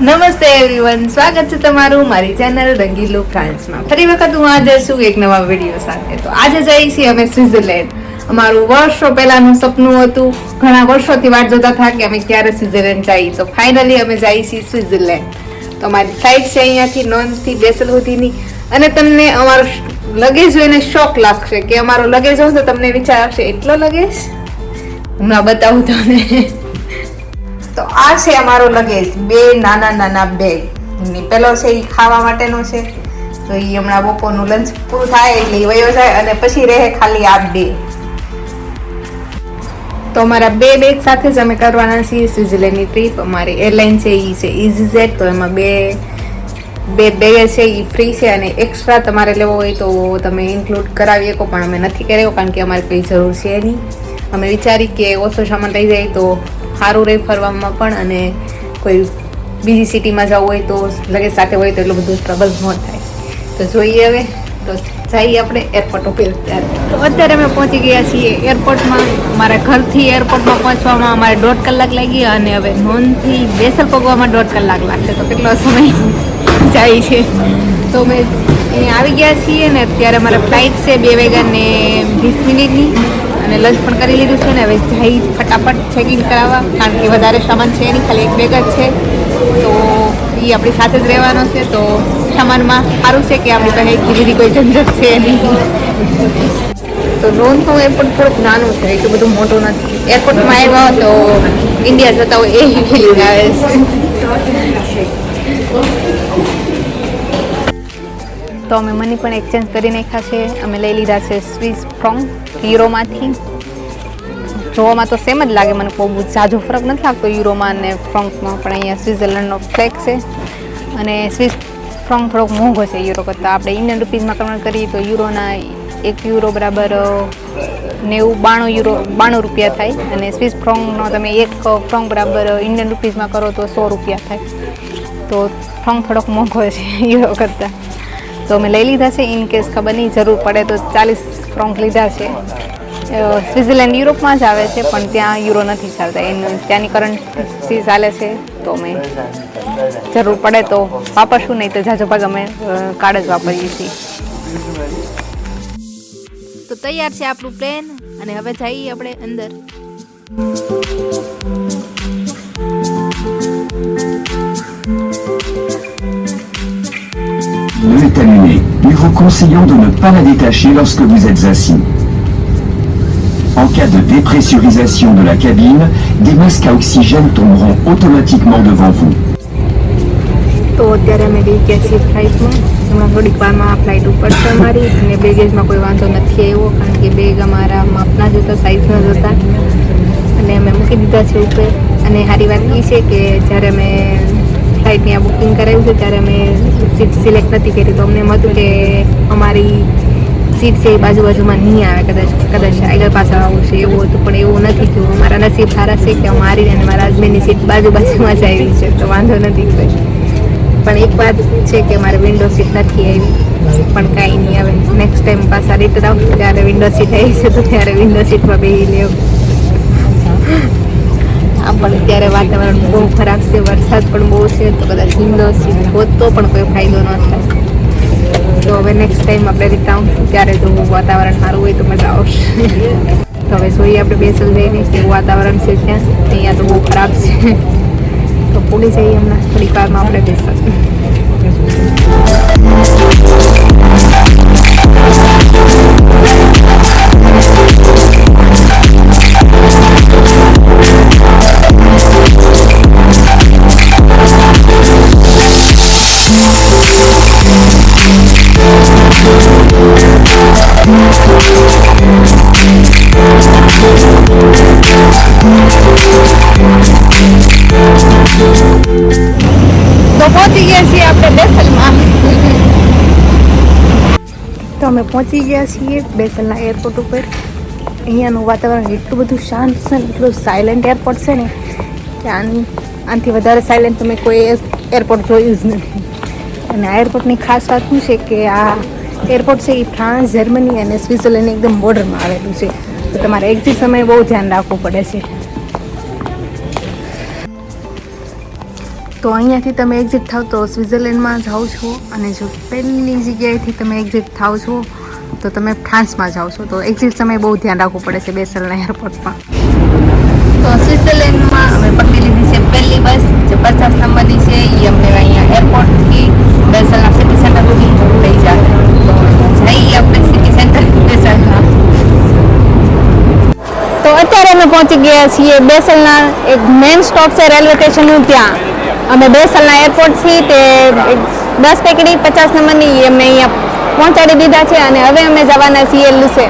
નમસ્તે એવરીવન સ્વાગત છે તમારું મારી ચેનલ રંગીલું ફ્રાન્સમાં ફરી વખત હું આજે છું એક નવા વીડિયો સાથે. તો આજે જઈએ છીએ અમે સ્વિટ્ઝરલેન્ડ. અમારું વર્ષો પહેલાનું સપનું હતું. ઘણા વર્ષોથી વાત જોતા હતા કે અમે ક્યારે સ્વિટ્ઝરલેન્ડ જઈએ. તો ફાઇનલી અમે જઈએ છીએ સ્વિટ્ઝરલેન્ડ. તો અમારી ફ્લાઇટ છે અહીંયાથી નોનથી બેસલ સુધીની. અને તમને અમારો લગેજ જોઈને શોક લાગશે કે અમારો લગેજ હશે તમને વિચાર આવશે, એટલો લગેજ હમણાં બતાવું તમને. તો આ છે અમારો લગેજ. બે નાના નાના બેગ પેલો છે એ ખાવા માટેનો છે. તો એ હમણાં બપોરનું લંચ પૂરું થાય એટલે એ વયો જાય અને પછી રહે ખાલી આ બે. તો અમારા બે બેગ સાથે જ અમે કરવાના છીએ સ્વિઝરલેન્ડની ટ્રીપ અમારી એરલાઇન છે એ છે ઇઝીઝેટ તો એમાં બે બે બેગ છે એ ફ્રી છે અને એક્સ્ટ્રા તમારે લેવો હોય તો તમે ઇન્ક્લુડ કરાવી શકો, પણ અમે નથી કર્યો કારણ કે અમારે કંઈ જરૂર છે નહીં. અમે વિચારી કે ઓછો સામાન લઈ જાય તો સારું રહે ફરવામાં પણ અને કોઈ બીજી સિટીમાં જવું હોય તો લગેજ સાથે હોય તો એટલું બધું ટ્રબલ ન થાય. તો જોઈએ હવે. તો જઈએ આપણે એરપોર્ટ ઉપર ત્યારે. તો અત્યારે અમે પહોંચી ગયા છીએ એરપોર્ટમાં અમારા ઘરથી એરપોર્ટમાં પહોંચવામાં અમારે દોઢ કલાક લાગી અને હવે નોનથી બેસલ પગવામાં દોઢ કલાક લાગશે. તો કેટલો સમય જાય છે. તો અમે અહીંયા આવી ગયા છીએ ને અત્યારે અમારા ફ્લાઇટ છે બે વાગ્યા ને વીસ મિનિટની. અને લંચ પણ કરી લીધું છે ને હવે જઈ ફટાફટ ચેકિંગ કરાવવા કારણ કે વધારે સામાન છે નહીં, ખાલી એક બેગ જ છે. તો એ આપણી સાથે જ રહેવાનો છે. તો સામાનમાં સારું છે કે આપણી પાસે એટલી બધી કોઈ ઝંઝટ છે નહીં? તો રોનનું એરપોર્ટ થોડુંક નાનું છે, એટલું બધું મોટું નથી. એરપોર્ટમાં આવ્યા તો ઇન્ડિયા જતા હોય એ ફિલિંગ આવે છે. તો અમે મની પણ એક્સચેન્જ કરી નાખ્યા છે. અમે લઈ લીધા છે સ્વિસ ફ્રોંગ યુરોમાંથી જોવામાં તો સેમ જ લાગે મને, બહુ ઝાઝો ફરક નથી લાગતો યુરોમાં અને ફ્રોંકમાં પણ અહીંયા સ્વિટ્ઝરલેન્ડનો ફ્લેગ છે. અને સ્વિસ ફ્રોંગ થોડોક મોંઘો છે યુરો કરતાં. આપણે ઇન્ડિયન રૂપીઝમાં કન્વર્ટ કરીએ તો યુરોના એક યુરો બરાબર નેવું બાણું યુરો બાણું રૂપિયા થાય. અને સ્વિસ ફ્રોંગનો તમે એક ફ્રોંગ બરાબર ઇન્ડિયન રૂપીઝમાં કરો તો સો રૂપિયા થાય. તો ફ્રોંગ થોડોક મોંઘો છે યુરો કરતાં. તો અમે લઈ લીધા છે. ઇન કેસ ખબર નહીં, જરૂર પડે તો ચાલીસ ફ્રોંક લીધા છે. સ્વિટ્ઝરલેન્ડ યુરોપમાં જ આવે છે, પણ ત્યાં યુરો નથી ચાલતા. એનું ત્યાંની કરન્સી ચાલે છે, તો અમે જરૂર પડે તો વાપરશું, નહીં તો જાજો ભાગ અમે કાર્ડ જ વાપરીએ છીએ. તો તૈયાર છે આપણું પ્લેન અને હવે જઈએ આપણે અંદર. L'eau est allumée. Nous vous conseillons de ne pas la détacher lorsque vous êtes assis. En cas de dépressurisation de la cabine, des masques à oxygène tomberont automatiquement devant vous. તો અત્યારે અમે બે ગયા છીએ ફ્લાઇટમાં હમણાં થોડીક વારમાં આ ફ્લાઇટ ઉપર છે અમારી અને બેગેજમાં કોઈ વાંધો નથી આવ્યો કારણ કે બેગ અમારા માપના જ હતા સાઇઝના જ હતા અને અમે મૂકી દીધા છે ઉપર અને સારી વાત એ છે કે જ્યારે અમે ફ્લાઇટની આ બુકિંગ કરાવ્યું છે, ત્યારે અમે સીટ સિલેક્ટ નથી કરી. તો અમને એમ હતું કે અમારી સીટ છે એ બાજુ બાજુમાં નહીં આવે, કદાચ કદાચ આગળ પાછળ આવું છે, એવું હતું. પણ એવું નથી થયું. અમારા નસીબ સારા છે કે અમારી અને મારા હસબન્ડની સીટ બાજુ બાજુમાં જ આવી છે, તો વાંધો નથી કોઈ. પણ એક વાત છે કે મારે વિન્ડો સીટ નથી આવી, પણ કાંઈ નહીં આવે. નેક્સ્ટ ટાઈમ પાછા રિટર્ન આવશે, ત્યારે વિન્ડો સીટ આવી છે, તો ત્યારે વિન્ડો સીટમાં બેસી લેવું. આ પણ અત્યારે વાતાવરણ બહુ ખરાબ છે વરસાદ પણ બહુ છે તો કદાચ વિન્ડો સીટ હોત તો પણ કોઈ ફાયદો ન થાય તો હવે નેક્સ્ટ ટાઈમ આપણે રિટર્ન આવશું ત્યારે જો વાતાવરણ સારું હોય તો મજા આવશે તો હવે જોઈએ આપણે બેસલ જઈને કેવું વાતાવરણ છે ત્યાં અહીંયા તો બહુ ખરાબ છે તો પૂરી જઈએ હમણાં થોડીક વારમાં આપણે બેસલ અમે પહોંચી ગયા છીએ બેસલના એરપોર્ટ ઉપર. અહીંયાનું વાતાવરણ એટલું બધું શાંત છે ને, એટલું સાયલન્ટ એરપોર્ટ છે ને કે આની, આનાથી વધારે સાયલન્ટ તમે કોઈ એરપોર્ટ જોયું જ નથી. અને આ એરપોર્ટની ખાસ વાત શું છે કે આ એરપોર્ટ છે એ ફ્રાન્સ જર્મની અને સ્વિટ્ઝરલેન્ડ એકદમ બોર્ડરમાં આવેલું છે. તો તમારે એક્ઝિટ સમયે બહુ ધ્યાન રાખવું પડે છે. તો અહીંયાથી તમે એક્ઝિટ થાવ તો સ્વિટ્ઝરલેન્ડમાં જાઓ છો અને જો પહેલી જગ્યાએથી તમે એક્ઝિટ થાવ છો, તો તમે ફ્રાન્સમાં જાઓ છો. તો એક્ઝિટ સમય બહુ ધ્યાન રાખવું પડે છે બેસલના એરપોર્ટમાં તો સ્વિટ્ઝરલેન્ડમાં અમે પકડી લીધી છે પહેલી બસ જે પચાસ નંબરની છે એ અમને અહીંયા એરપોર્ટથી બેસલના સિટી સેન્ટર સુધી લઈ જાય. જઈએ આપણે સિટી સેન્ટર બેસલના. તો અત્યારે અમે પહોંચી ગયા છીએ બેસલના એક મેઇન સ્ટોપ છે રેલવે સ્ટેશનનું ત્યાં. અમે બેસલના એરપોર્ટથી તે દસ પેકડી પચાસ નંબરની એ અમને અહીંયા પહોંચાડી દીધા છે અને હવે અમે જવાના છીએ લુસે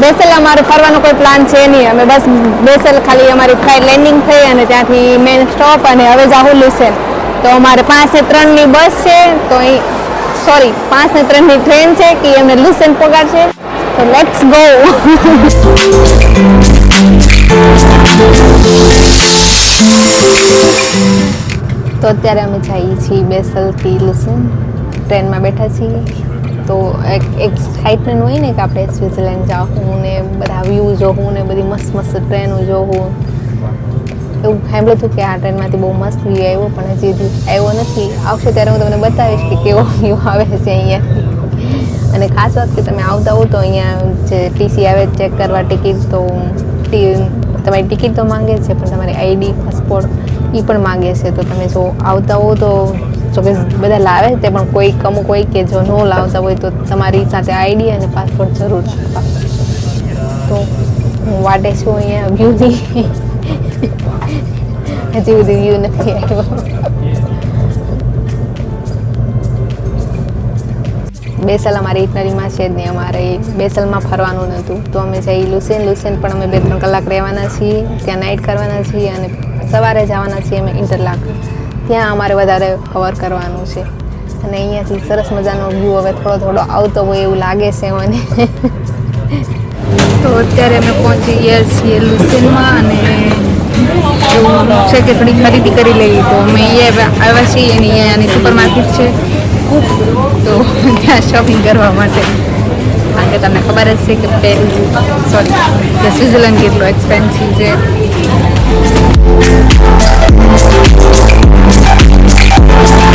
બેસલ અમારો ફરવાનો કોઈ પ્લાન છે નહીં. અમે બસ બેસલ ખાલી અમારી ફ્લાઇટ લેન્ડિંગ થઈ અને ત્યાંથી મેઇન સ્ટોપ અને હવે જાહું લુસે તો અમારે પાંચ ને ત્રણની બસ છે. તો અહીં સોરી પાંચ ને ત્રણની ટ્રેન છે કે અમને લુસેન પગાડશે તો લેટ્સ ગો તો અત્યારે અમે જઈએ છીએ બેસલથી લુસન. ટ્રેનમાં બેઠા છીએ. તો એક એક્સાઇટમેન્ટ હોય ને કે આપણે સ્વિટ્ઝરલેન્ડ જાઉં ને બધા વ્યૂ જોવું ને બધી મસ્ત મસ્ત ટ્રેનો જોવું એવું સાંભળ્યું હતું કે આ ટ્રેનમાંથી બહુ મસ્ત વ્યૂ આવ્યો, પણ હજી હજી આવ્યો નથી. આવશે ત્યારે હું તમને બતાવીશ કે કેવો વ્યૂ આવે છે અહીંયાથી. અને ખાસ વાત કે તમે આવતા હો તો અહીંયા જે ટીસી આવે ચેક કરવા ટિકિટ તો તમારી ટિકિટ તો માંગે છે, પણ તમારી આઈડી પાસપોર્ટ એ પણ માંગે છે. તો તમે જો આવતા હો તો જોકે બધા લાવે તે પણ કોઈ અમુક હોય કે જો ન લાવતા હોય તો તમારી સાથે આઈડી અને પાસપોર્ટ જરૂર રાખવા તો હું વાટે છું અહીંયા વ્યૂની હજી સુધી વ્યૂ નથી આવ્યો. બેસલ અમારી ઇટનરીમાં છે જ નહીં. અમારે બેસલમાં ફરવાનું નહોતું તો અમે જઈ લુસેન લુસેન પણ અમે બે ત્રણ કલાક રહેવાના છીએ. ત્યાં નાઇટ કરવાના છીએ અને સવારે જવાના છીએ અમે ઇન્ટરલાક. ત્યાં અમારે વધારે કવર કરવાનું છે. અને અહીંયાથી સરસ મજાનો વ્યૂ હવે થોડો થોડો આવતો હોય એવું લાગે છે મને. તો અત્યારે અમે પહોંચી ગયા છીએ લુસેનમાં અને એવું છે કે થોડી ખરીદી કરી લઈએ. તો અમે અહીંયા આવ્યા છીએ અને અહીંયાની સુપર માર્કેટ છે. તો ત્યાં શોપિંગ કરવા માટે. કારણ કે તમને ખબર જ છે કે પેરિસ સોરી કે સ્વિઝરલેન્ડ કેટલું એક્સપેન્સિવ છે. Thank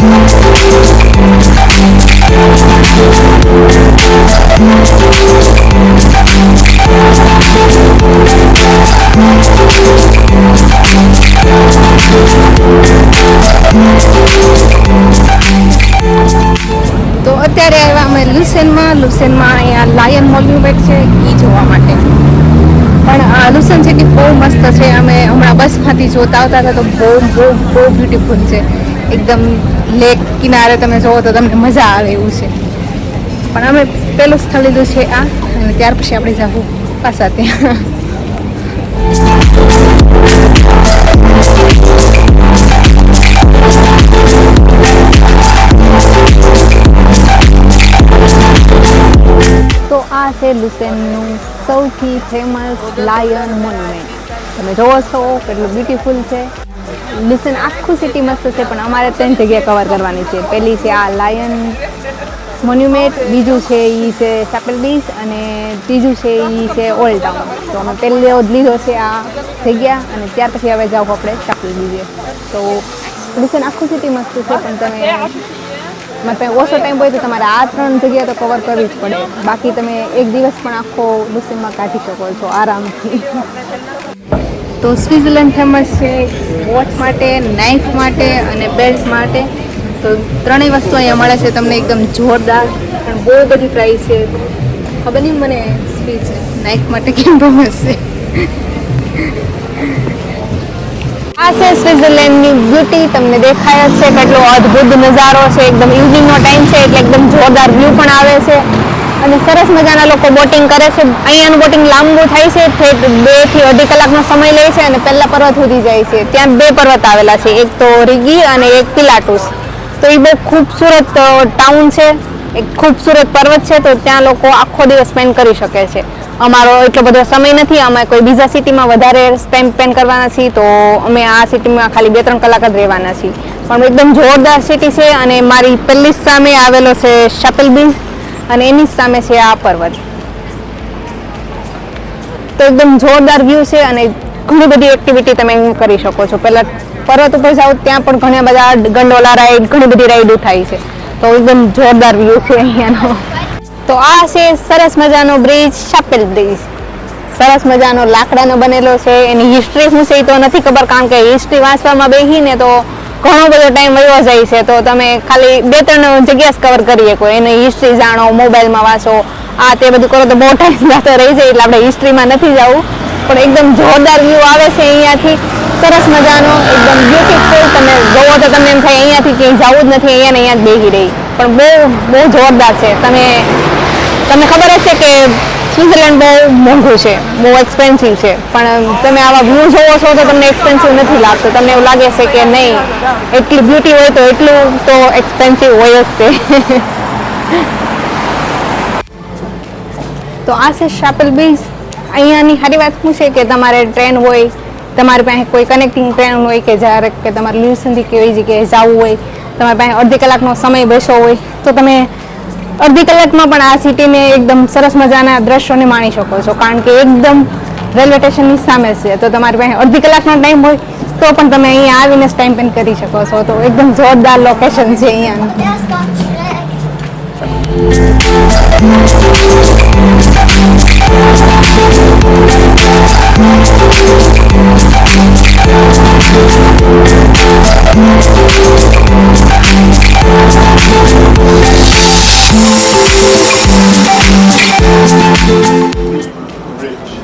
તો લુસેનમાં લુસેનમાં અહીંયા લાયન મોન્યુમેન્ટ છે એ જોવા માટે. પણ આ લુસન સિટી બહુ મસ્ત છે, અમે હમણાં બસમાંથી જોતા આવતા હતા તો બહુ બહુ બહુ બ્યુટીફુલ છે. એકદમ લેક કિનારે તમે જોવો તો તમને મજા આવે એવું છે. પણ અમે પેલું સ્થળ લીધું છે આ, અને ત્યાર પછી આપણે જવું પાછા ત્યાં. આ છે લુસેનનું સૌથી ફેમસ લાયન મોન્યુમેન્ટ તમે જોવો છો, કેટલું બ્યુટીફુલ છે. લુસેન આખું સિટી મસ્ત છે, પણ અમારે ત્રણ જગ્યા કવર કરવાની છે. પહેલી છે આ લાયન મોન્યુમેન્ટ બીજું છે એ છે ચેપલ બીચ અને ત્રીજું છે એ છે ઓલ્ડ ટાઉન તો અમે પહેલો જ લીધો છે આ જગ્યા અને ત્યાર પછી હવે જાઓ આપણે ચેપલ બીજે તો લુસેન આખું સિટી મસ્ત છે, પણ તમે મારે પાસે ઓછો ટાઈમ હોય તો તમારે આ ત્રણ જગ્યા તો કવર કરવી જ પડે. બાકી તમે એક દિવસ પણ આખો મુસ્લિમમાં કાઢી શકો છો આરામથી. તો સ્વિટ્ઝરલેન્ડ ફેમસ છે વોચ માટે નાઇફ માટે અને બેલ્ટ માટે. તો ત્રણેય વસ્તુ અહીંયા મળે છે, તમને એકદમ જોરદાર પણ બહુ બધી પ્રાઇસ છે. ખબર નહીં મને સ્પીચ નાઇફ માટે કેમ ફેમસ છે. છે સ્વિટ્ઝરલેન્ડની બ્યુટી તમને દેખાય જ છે કેટલો અદ્ભુત નજારો છે. એકદમ ઇવનિંગનો ટાઈમ છે એટલે એકદમ જોરદાર વ્યૂ પણ આવે છે. અને સરસ મજાના લોકો બોટિંગ કરે છે. અહીંયાનું બોટિંગ લાંબુ થાય છે. ઠેઠ બેથી અઢી કલાકનો સમય લે છે અને પહેલા પર્વત સુધી જાય છે. ત્યાં બે પર્વત આવેલા છે. એક તો રીગી અને એક પિલાટુસ. તો એ બહુ ખૂબસૂરત ટાઉન છે. એક ખૂબસૂરત પર્વત છે. તો ત્યાં લોકો આખો દિવસ સ્પેન્ડ કરી શકે છે. અમારો એટલો બધો સમય નથી, અમે કોઈ બીજા સિટીમાં વધારે ટાઈમ સ્પેન્ડ કરવાના છીએ, તો અમે આ સિટીમાં ખાલી બે ત્રણ કલાક જ રહેવાના છીએ. પણ એકદમ જોરદાર સિટી છે અને મારી પહેલી સામે આવેલો છે શપલ બીચ અને એની સામે છે આ પર્વત. તો એકદમ જોરદાર વ્યૂ છે અને ઘણી બધી એક્ટિવિટી તમે કરી શકો છો. પહેલાં પર્વત ઉપર જાઓ, ત્યાં પણ ઘણા બધા ગંડોલા રાઈડ ઘણી બધી રાઈડો થાય છે. તો એકદમ જોરદાર વ્યૂ છે અહીંયાનો. તો આ છે સરસ મજાનો બ્રિજ શાપેલ બ્રિજ. સરસ મજાનો લાકડાનો બનેલો છે. એની હિસ્ટ્રી શું છે એ તો નથી ખબર, કારણ કે હિસ્ટ્રી વાંચવામાં બેસીને તો ઘણો બધો ટાઈમ વયો જાય છે. તો તમે ખાલી બે ત્રણ જગ્યા કવર કરી શકો એની હિસ્ટ્રી જાણો મોબાઈલમાં વાંચો. આ તે બધું કરો તો બહુ ટાઈમ જતો રહી જાય, એટલે આપણે હિસ્ટ્રીમાં નથી જવું. પણ એકદમ જોરદાર વ્યૂ આવે છે અહીંયાથી. સરસ મજાનો, એકદમ બ્યુટીફુલ તમે જોવો તો તમને એમ થાય અહીંયાથી ક્યાંય જવું જ નથી, અહીંયા ને અહીંયા જ બેસી રહી. પણ બહુ બહુ જોરદાર છે. તમે તમને ખબર હશે કે સ્વિટ્ઝરલેન્ડ બહુ મોંઘું છે, બહુ એક્સપેન્સિવ છે. પણ તમે આવા વ્યૂ જોવો છો તો તમને એક્સપેન્સિવ નથી લાગતું. તમને એવું લાગે છે કે નહીં, એટલી બ્યુટી હોય તો એટલું તો એક્સપેન્સિવ હોય જ તે તો આ છે શાપલ બીચ અહીંયાની સારી વાત શું છે કે તમારે ટ્રેન હોય, તમારી પાસે કોઈ કનેક્ટિંગ ટ્રેન હોય કે જ્યારે કે તમારે લ્યુસનથી કેવી જગ્યાએ જવું હોય, તમારી પાસે અડધી કલાકનો સમય બેસો હોય, તો તમે અડધી કલાકમાં પણ આ સિટીને એકદમ સરસ મજાના દ્રશ્યોને માણી શકો છો. કારણ કે એકદમ રેલવે સ્ટેશનની સામે છે. તો તમારી પાસે અડધી કલાકનો ટાઈમ હોય તો પણ તમે અહીંયા આવીને ટાઈમ સ્પેન્ડ કરી શકો છો. તો એકદમ જોરદાર લોકેશન છે અહીંયા.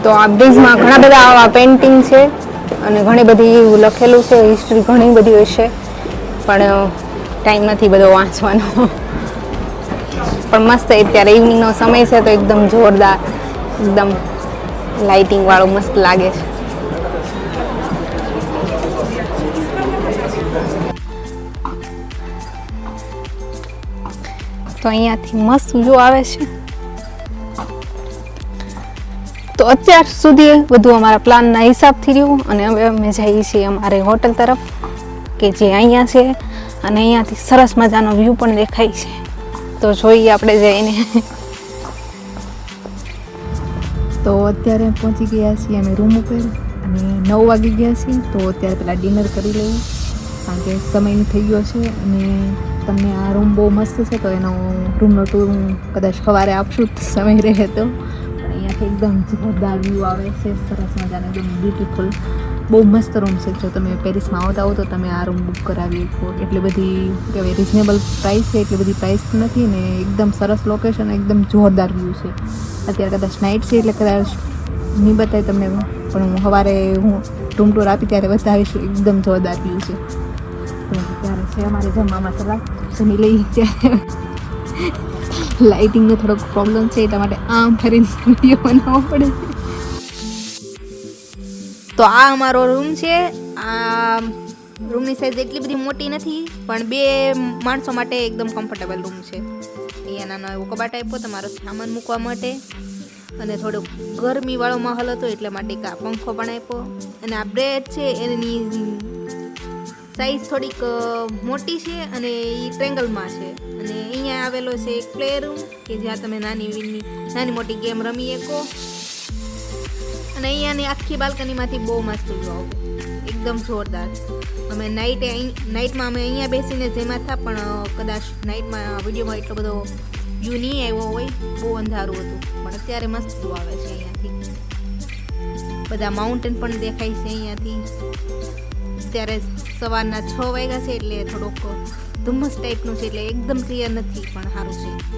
તો આ બ્રિજમાં ઘણા બધા આવા પેઇન્ટિંગ છે અને ઘણી બધી લખેલું છે હિસ્ટ્રી ઘણી બધી હશે પણ ટાઈમ નથી બધો વાંચવાનો. પણ મસ્ત અત્યારે ઇવનિંગનો સમય છે તો એકદમ જોરદાર, એકદમ લાઇટિંગવાળું મસ્ત લાગે છે. તો અહીંયાથી મસ્ત વ્યૂ આવે છે. તો અત્યાર સુધી બધું અમારા પ્લાનના હિસાબથી રહ્યું અને હવે અમે જઈએ છીએ અમારે હોટલ તરફ, કે જે અહીંયા છે અને અહીંયાથી સરસ મજાનો વ્યૂ પણ દેખાય છે. તો જોઈએ આપણે જઈને. તો અત્યારે પહોંચી ગયા છીએ અમે રૂમ ઉપર અને નવ વાગી ગયા છીએ, તો અત્યારે પહેલાં ડિનર કરી લઈએ. કારણ કે સમય થઈ ગયો છે અને તમને આ રૂમ બહુ મસ્ત છે, તો એનો રૂમનો ટૂર હું કદાચ સવારે આપશું સમય રહે તો. અહીંયાથી એકદમ જોરદાર વ્યૂ આવે છે, સરસ મજાનો એકદમ બ્યુટીફુલ બહુ મસ્ત રૂમ છે, જો તમે પેરિસમાં આવતા હો તો તમે આ રૂમ બુક કરાવી શકો. એટલી બધી કહેવાય રિઝનેબલ પ્રાઇસ છે, એટલી બધી પ્રાઇસ નથી, ને એકદમ સરસ લોકેશન એકદમ જોરદાર વ્યૂ છે. અત્યારે કદાચ નાઇટ છે, એટલે કદાચ નહીં બતાવી તમને, પણ હું સવારે હું રૂમ ટૂર આપી ત્યારે બતાવીશ, એકદમ જોરદાર વ્યૂ છે. ત્યારે છે અમારે જમવામાં સલાહ જમી લઈ ત્યારે લાઇટિંગનો થોડોક પ્રોબ્લેમ છે, એટલા માટે આમ ફરીને વીડિયો બનાવવો પડે તો આ અમારો રૂમ છે. આ રૂમની સાઈઝ એટલી બધી મોટી નથી, પણ બે માણસો માટે એકદમ કમ્ફર્ટેબલ રૂમ છે. અહીંયા નાનો એવો કબાટ આપ્યો, તમારો સામાન મૂકવા માટે. અને થોડોક ગરમીવાળો માહોલ હતો, એટલે માટે આ પંખો પણ આપ્યો. અને આ બ્રેડ છે, એની સાઈઝ થોડીક મોટી છે અને એ ટ્રેંગલમાં છે. અને અહીંયા આવેલો છે એક પ્લે રૂમ કે જ્યાં તમે નાની વીની નાની મોટી ગેમ રમી શકો. અને અહીંયાની આખી બાલ્કનીમાંથી બહુ મસ્ત આવે એકદમ જોરદાર. અમે નાઇટે નાઇટમાં અમે અહીંયા બેસીને જેમાં હતા પણ કદાચ નાઇટમાં વિડીયોમાં એટલો બધો વ્યૂ નહીં આવ્યો હોય, બહુ અંધારું હતું. પણ અત્યારે મસ્ત વ્યૂ આવે છે અહીંયાથી. બધા માઉન્ટેન પણ દેખાય છે અહીંયાથી. અત્યારે સવારના છ વાગ્યા છે એટલે થોડોક ધુમ્મસ ટાઈપનું છે એટલે એકદમ ક્લિયર નથી, પણ સારું છે.